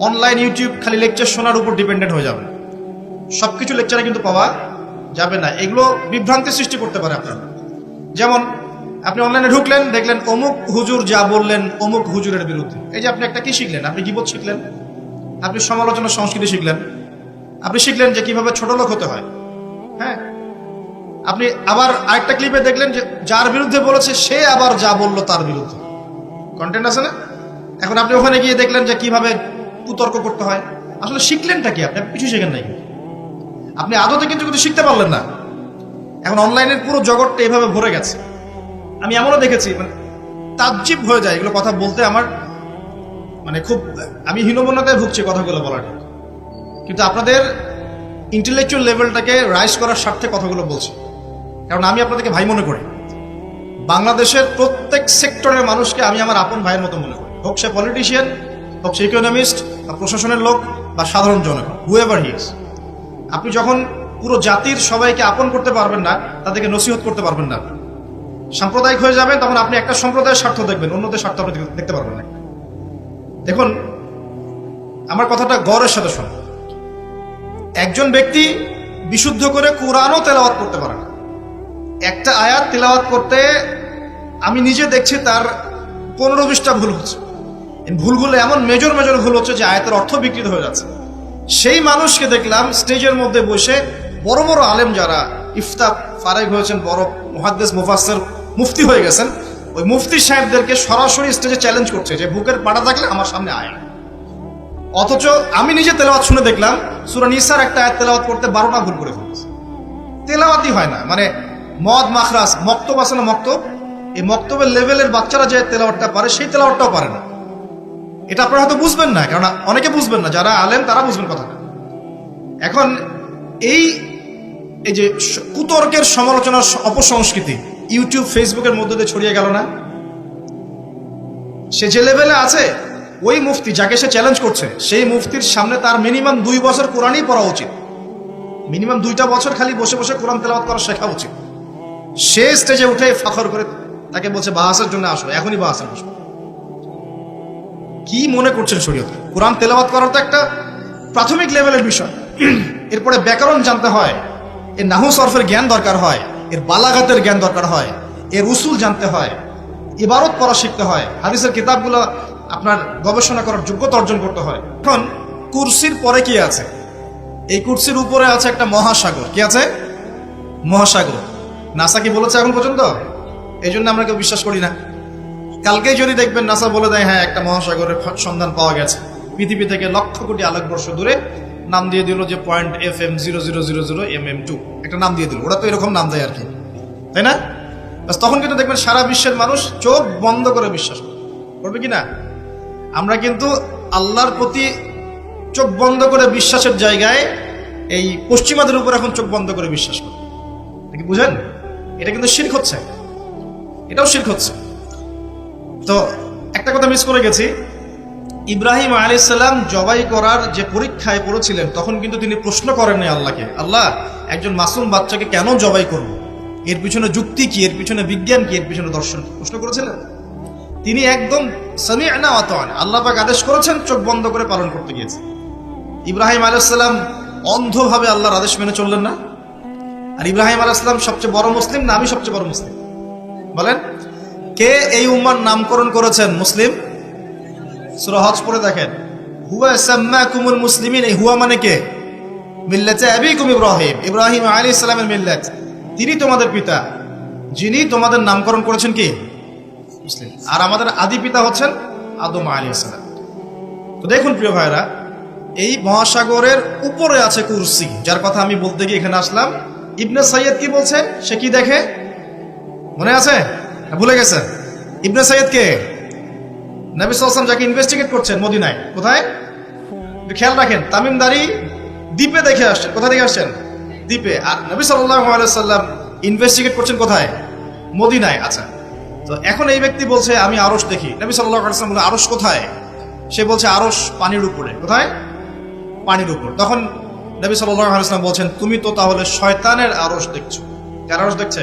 Online YouTube খালি lecture শোনার উপর ডিপেন্ডেন্ট হয়ে যাবে। সব কিছু লেকচারে কিন্তু পাওয়া যাবে না। এগুলো বিভ্রান্তি সৃষ্টি করতে পারে আপনার। যেমন, আপনি অনলাইনে ঢুকলেন, দেখলেন অমুক হুজুর যা বললেন, অমুক হুজুরের বিরুদ্ধে। এই যে আপনি একটা কি শিখলেন? আপনি গিবত শিখলেন, আপনি সমালোচনা সংস্কৃতি শিখলেন, আপনি শিখলেন যে কীভাবে ছোট লোক হতে হয়। হ্যাঁ? আপনি আবার আরেকটা ক্লিপে দেখলেন যে যার বিরুদ্ধে বলেছে, সে আবার যা বলল তার বিরুদ্ধে। কন্টেন্ট আছে না? এখন আপনি ওখানে গিয়ে দেখলেন যে কীভাবে কুতর্ক করতে হয়। আসলে শিখলেনটা কি আপনি? কিছু শেখেন নাই। আপনি আদতে কিন্তু কিছু শিখতে পারলেন না। এখন অনলাইনের পুরো জগৎটা এভাবে ভরে গেছে। আমি এমনও দেখেছি মানে তাজ্জিব হয়ে যায় এগুলো কথা বলতে আমার। মানে খুব, আমি হীনমন্যতায় ভুগছি কথাগুলো বলার। কিন্তু আপনাদের ইন্টেলেকচুয়াল লেভেলটাকে রাইজ করার স্বার্থে কথাগুলো বলছি। কারণ আমি আপনাদেরকে ভাই মনে করি, বাংলাদেশের প্রত্যেক সেক্টরের মানুষকে আমি আমার আপন ভাইয়ের মতো মনে করি। হোক সে পলিটিশিয়ান হোক সে ইকোনমিস্ট বা প্রশাসনের লোক বা সাধারণ জনগণ হুয়েভার হিস আপনি যখন পুরো জাতির সবাইকে আপন করতে পারবেন না, তাদেরকে নসিহত করতে পারবেন না। সাম্প্রদায়িক হয়ে যাবেন, তখন আপনি একটা সম্প্রদায়ের স্বার্থ দেখবেন, অন্যদের স্বার্থ আপনি দেখতে পারবেন না। দেখুন, আমার কথাটা গৌরের সাথে শুনুন একজন ব্যক্তি বিশুদ্ধ করে কোরআনও তেলাওয়াত করতে পারে না। একটা আয়াত তেলাওয়াত করতে আমি নিজে দেখছি তার পনেরো বিশটা ভুল হচ্ছে। ভুলগুলো এমন মেজর মেজর ভুল হচ্ছে যে আয়াতের অর্থ বিকৃত হয়ে যাচ্ছে। সেই মানুষকে দেখলাম স্টেজের মধ্যে বসে বড় বড় আলেম যারা ইফতা ফারেক হয়েছেন, বড় মহাদ্দেশ মুফাসের মুফতি হয়ে গেছেন, ওই মুফতি সাহেবদেরকে সরাসরি স্টেজে চ্যালেঞ্জ করছে যে বুকের পাটা থাকলে আমার সামনে আয়। অথচ আমি নিজে তেলাওয়াত শুনে দেখলাম, সুরা নিসার একটা আয়াত তেলাওয়াত করতে বারোটা ভুল করে ফেলেছে। তেলাওয়াতই হয় না মানে মদ মাখরাস মক্তব আছে না মক্তব? এই মক্তবের লেভেলের বাচ্চারা যে তেলাওয়াতটা পারে, সেই তেলাওয়াতটাও পারে না। এটা আপনারা হয়তো বুঝবেন না কারণ অনেকে বুঝবেন না, যারা আলেম তারা বুঝবেন কথাটা। এখন এই এই যে কুতর্কের সমালোচনার অপসংস্কৃতি, ইউটিউব, ফেসবুকের মধ্যে দিয়ে ছড়িয়ে গেল না? সে যে লেভেলে আছে, ওই মুফতি যাকে সে চ্যালেঞ্জ করছে, সেই মুফতির সামনে তার মিনিমাম দুই বছর কোরআনই পড়া উচিত। মিনিমাম দুইটা বছর খালি বসে বসে কোরআন তেলাওয়াত করা শেখা উচিত। সে স্টেজে উঠে ফাখর করে তাকে বলছে বাহাসের জন্য আসো, এখনই বাহাসে বসো। কি মনে করছেন শরীয়তে? কোরআন তেলাওয়াত করার তো একটা প্রাথমিক লেভেলের বিষয়। এরপরে ব্যাকরণ জানতে হয়, এর নাহু সরফের জ্ঞান দরকার হয়, এর বালাঘাতের জ্ঞান দরকার হয়, এর উসুল জানতে হয়, ইবারত পড়া শিখতে হয়, হাদিসের কিতাবগুলো আপনার গবেষণা করার যোগ্যতা অর্জন করতে হয়। এখন কুরসির পরে কি আছে? এই কুরসির উপরে আছে একটা মহাসাগর। কি আছে? মহাসাগর। নাসা কি বলেছে এখন পর্যন্ত? এই জন্য আমরা কেউ বিশ্বাস করি না। কালকেই যদি দেখবেন নাসা বলে দেয় হ্যাঁ একটা মহাসাগরের সন্ধান পাওয়া গেছে। পৃথিবী থেকে লক্ষ কোটি আলোকবর্ষ দূরে নাম দিয়ে দিল যে point F M zero zero zero zero M M two একটা নাম দিয়ে দিল। ওরা তো এরকম নাম দেয় আর কি। তাই না? তখন কিন্তু দেখবেন সারা বিশ্বের মানুষ চোখ বন্ধ করে বিশ্বাস করবে কি না? আমরা কিন্তু আল্লাহর প্রতি চোখ বন্ধ করে বিশ্বাসের জায়গায় এই পশ্চিমাদের উপর এখন চোখ বন্ধ করে বিশ্বাস করি। বুঝেন? এটা কিন্তু শির্ক হচ্ছে। এটাও শির্ক হচ্ছে। তো একটা কথা মিস করে গেছি। ইব্রাহিম আলাইসাল্লাম জবাই করার যে পরীক্ষায় পড়েছিলেন, তখন কিন্তু তিনি প্রশ্ন করেননি আল্লাহকে, আল্লাহ, একজন মাসুম বাচ্চাকে কেন জবাই করব? এর পিছনে যুক্তি কি? এর পিছনে বিজ্ঞান কি? এর পিছনে দর্শন কি? প্রশ্ন করেছিলেন। তিনি একদম সামি আনা আতান আল্লাহ পাক আদেশ করেছেন, চোখ বন্ধ করে পালন করতে গিয়েছে। ইব্রাহিম আলাইসাল্লাম অন্ধভাবে আল্লাহর আদেশ মেনে চললেন না। আর ইব্রাহিম আলাইসাল্লাম সবচেয়ে বড় মুসলিম না আমি সবচেয়ে বড় মুসলিম? বলেন কে এই উম্মার নামকরণ করেছেন? মুসলিম? সূরা হজ পড়ে দেখেন। হুয়া সাম্মাকুমুল মুসলিমিন, এই হুয়া মানে কে? মিল্লাতে আবিকুম ইব্রাহিম। ইব্রাহিম আলাইহিস সালামের মিল্লাত। তিনি তোমাদের পিতা। যিনি তোমাদের নামকরণ করেছেন কি? মুসলিম। আর আমাদের আদি পিতা হচ্ছেন আদম আলাইহিস সালাম। তো দেখুন প্রিয় ভাইরা এই মহাসাগরের উপরে আছে কুরসি, যার কথা আমি বলতে গিয়ে এখানে আসলাম। ইবনে সৈয়দ কি বলছে সে কি দেখে? মনে আছে? ভুলে গেছে। ইবনে সাইয়দ কে? নবী যাকে ইনভেস্টিগেট করছেন মদিনায়, কোথায়? খেয়াল রাখেন, তামিমদারি দ্বীপে দেখে আসছেন, কোথা থেকে আসছেন? দ্বীপে। আর নবী সাল্লাম ইনভেস্টিগেট করছেন কোথায়? মদিনায়। আচ্ছা তো এখন এই ব্যক্তি বলছে, আমি আরস দেখি। নবী সাল্লাম বলে আরস কোথায়? সে বলছে আরস পানির উপরে। কোথায়? পানির উপর। তখন নবী সাল্লাম বলছেন, তুমি তো তাহলে শয়তানের আরস দেখছ। কার আরস দেখছে?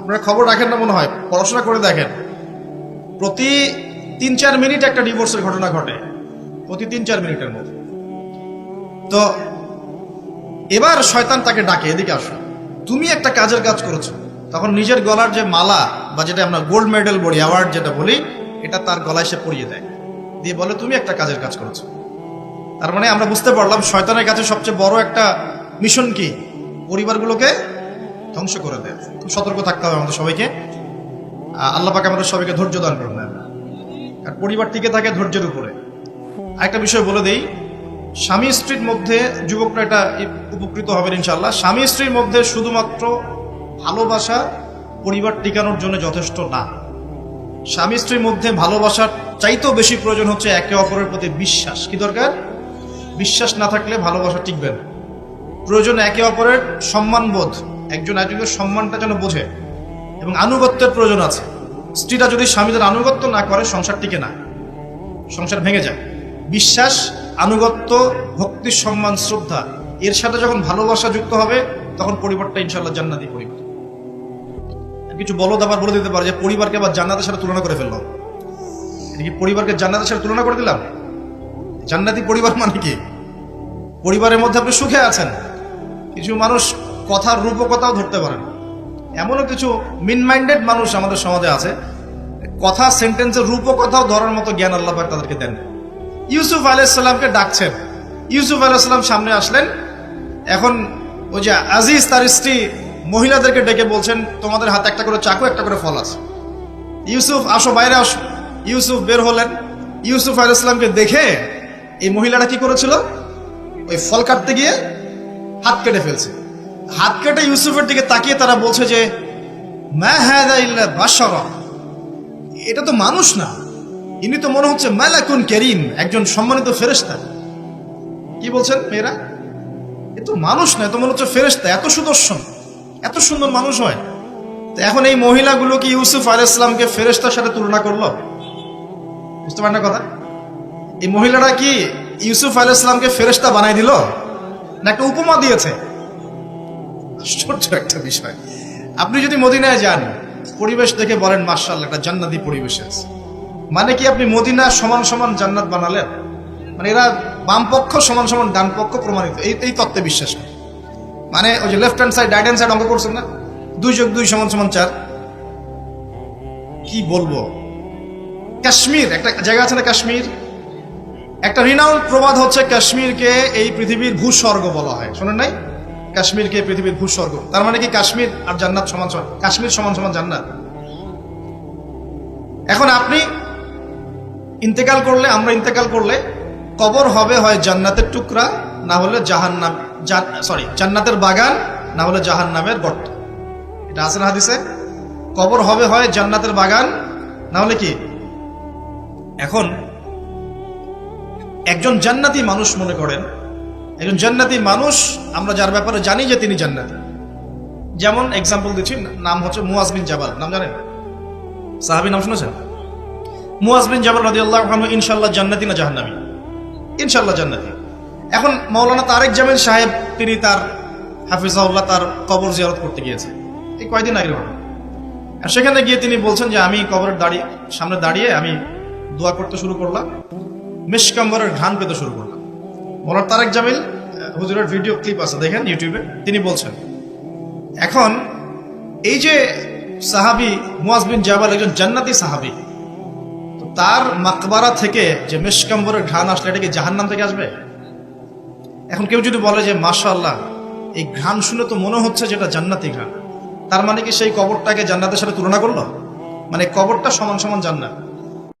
আপনারা খবর রাখেন না মনে হয়? পড়াশোনা করে দেখেন। প্রতি তিন চার মিনিট একটা ডিভোর্সের ঘটনা ঘটে। প্রতি তিন চার মিনিটের মধ্যে। তো এবার শয়তান তাকে ডাকে, এদিকে আসো। তুমি একটা কাজের কাজ করেছ। তখন নিজের গলার যে মালা বা যেটা আমরা গোল্ড মেডেল বলি অ্যাওয়ার্ড যেটা বলি, এটা তার গলায় সে পরিয়ে দেয়। দিয়ে বলে, তুমি একটা কাজের কাজ করেছ। তার মানে আমরা বুঝতে পারলাম শয়তানের কাছে সবচেয়ে বড় একটা মিশন কি? পরিবারগুলোকে ধ্বংস করে দেয়। খুব সতর্ক থাকতে হবে আমাদের সবাইকে। আল্লাহ পাকে আমাদের সবাইকে ধৈর্য দান করুন আর পরিবার টিকে থাকে ধৈর্যের উপরে। আরেকটা বিষয় বলে দেই, স্বামী স্ত্রীর মধ্যে যুবকরা এটা উপকৃত হবেন ইনশাল্লাহ স্বামী স্ত্রীর মধ্যে শুধুমাত্র ভালোবাসা পরিবার টিকানোর জন্য যথেষ্ট না। স্বামী স্ত্রীর মধ্যে ভালোবাসার চাইতেও বেশি প্রয়োজন হচ্ছে একে অপরের প্রতি বিশ্বাস। কি দরকার? বিশ্বাস না থাকলে ভালোবাসা টিকবে না। প্রয়োজন একে অপরের সম্মানবোধ। একজন একজনের সম্মানটা যেন বোঝে এবং আনুগত্যের প্রয়োজন আছে। স্ত্রীরা যদি স্বামীদের আনুগত্য না করে, সংসার টিকে না। সংসার ভেঙে যায়। বিশ্বাস, আনুগত্য, ভক্তি, সম্মান, শ্রদ্ধা, এর সাথে যখন ভালোবাসা যুক্ত হবে, তখন পরিবারটা ইনশাল্লাহ জান্নাতি পরিবার কিছু বলদ আবার বলে দিতে পারে যে, পরিবারকে আবার জান্নাতের সাথে তুলনা করে ফেললাম। এটা কি পরিবারকে জান্নাতের সাথে তুলনা করে দিলাম? জান্নাতি পরিবার মানে কি? পরিবারের মধ্যে আপনি সুখে আছেন। কিছু মানুষ কথার রূপকথাও ধরতে পারেন এমনও কিছু মিন মাইন্ডেড মানুষ আমাদের সমাজে আছে। কথা সেন্টেন্সের রূপকথাও ধরার মতো জ্ঞান আল্লাহ পাক তাদেরকে দেন। ইউসুফ আলাইসাল্লামকে ডাকছেন। ইউসুফ আলাইসাল্লাম সামনে আসলেন। এখন ওই যে আজিজ তার স্ত্রী মহিলাদেরকে ডেকে বলছেন, তোমাদের হাতে একটা করে চাকু, একটা করে ফল আছে। ইউসুফ, আসো, বাইরে আসো। ইউসুফ বের হলেন। ইউসুফ আলাইসাল্লামকে দেখে এই মহিলাটা কি করেছিল? ওই ফল কাটতে গিয়ে হাত কেটে ফেলছে। হাত কেটে ইউসুফের দিকে তাকিয়ে তারা বলছে যে এটা তো মানুষ না। ইনি তো মনে হচ্ছে মালাকুন করিম, একজন সম্মানিত ফেরেশতা। কি বলছেন মেয়েরা? এ তো মানুষ না, এ তো মনে হচ্ছে ফেরেশতা, এত সুদর্শন, এত সুন্দর মানুষ হয়। তো এখন এই মহিলাগুলো কি ইউসুফ আলাইসলামকে ফেরেস্তার সাথে তুলনা করল? বুঝতে পারেন না কথা? এই মহিলারা কি ইউসুফ আলাইসলামকে ফেরেশতা বানাই দিল? না একটা উপমা দিয়েছে? আশ্চর্য একটা বিষয়। আপনি যদি মদিনায় যান, পরিবেশ দেখে বলেন মার্শাল একটা জান্নাতি পরিবেশ আছে। মানে কি আপনি মদিনা সমান সমান জান্নাত বানালেন? মানে এরা বাম পক্ষ সমান সমান ডান পক্ষ প্রমাণিত। এই এই তত্ত্বে বিশ্বাস করে মানে ওই যে left hand side right hand side অঙ্ক করছেন না? দুই যোগ দুই সমান সমান চার। কি বলব? কাশ্মীর, একটা জায়গা আছে না কাশ্মীর? একটা রিনাউন্ড প্রবাদ হচ্ছে কাশ্মীরকে এই পৃথিবীর ভূস্বর্গ বলা হয়। শোনেন নাই? কাশ্মীরকে পৃথিবীর ভূস্বর্গ। তার মানে কি কাশ্মীর আর জান্নাত সমান সমান? কাশ্মীর সমান সমান জান্নাত। এখন আপনি ইন্তেকাল করলে, আমরা ইন্তেকাল করলে কবর হবে হয় জান্নাতের টুকরা, না হলে জাহান্নাম সরি জান্নাতের বাগান, না হলে জাহান্নামের গর্ত। এটা আছে না হাদিসে? কবর হবে হয় জান্নাতের বাগান, না হলে কি? এখন একজন জান্নাতি মানুষ মনে করেন একজন জান্নাতি মানুষ, আমরা যার ব্যাপারে জানি যে তিনি জান্নাতি। যেমন এক্সাম্পল দিচ্ছি, নাম হচ্ছে মুয়াজ বিন জাবাল, নাম জানেন? সাহাবি নাম শুনেছেন? মুয়াজ বিন জাবাল রাজি আল্লাহ ইনশাল্লাহ জান্নাতি না জাহান্নামি? ইনশাল্লাহ জান্নাতি। এখন মৌলানা তারেক জামিল সাহেব, তিনি তার হাফিজাউল্লাহ তার কবর জিয়ারত করতে গিয়েছেন এই কয়দিন আগে ঘটনা আর সেখানে গিয়ে তিনি বলছেন যে, আমি কবরের দাঁড়িয়ে, সামনে দাঁড়িয়ে আমি দোয়া করতে শুরু করলাম। মিসকাম্বরের ঘ্রাণ পেতে শুরু করলাম। মৌলানা তারেক জামিল হুজুরের ভিডিও ক্লিপ আছে, দেখেন ইউটিউবে, তিনি বলছেন, এখন এই যে সাহাবি মুয়াজ বিন জাবাল একজন জান্নাতি সাহাবি, তো তার মাকবারা থেকে যে মেশকাম্বরের ঘ্রাণ আসলে এটা কি জাহান্নাম থেকে আসবে? এখন কেউ যদি বলে যে, মাশাআল্লাহ, এই ঘ্রাণ শুনে তো মনে হচ্ছে যেটা জান্নাতি ঘ্রাণ। তার মানে কি সেই কবরটাকে জান্নাতের সাথে তুলনা করল? মানে কবরটা সমান সমান জান্নাত।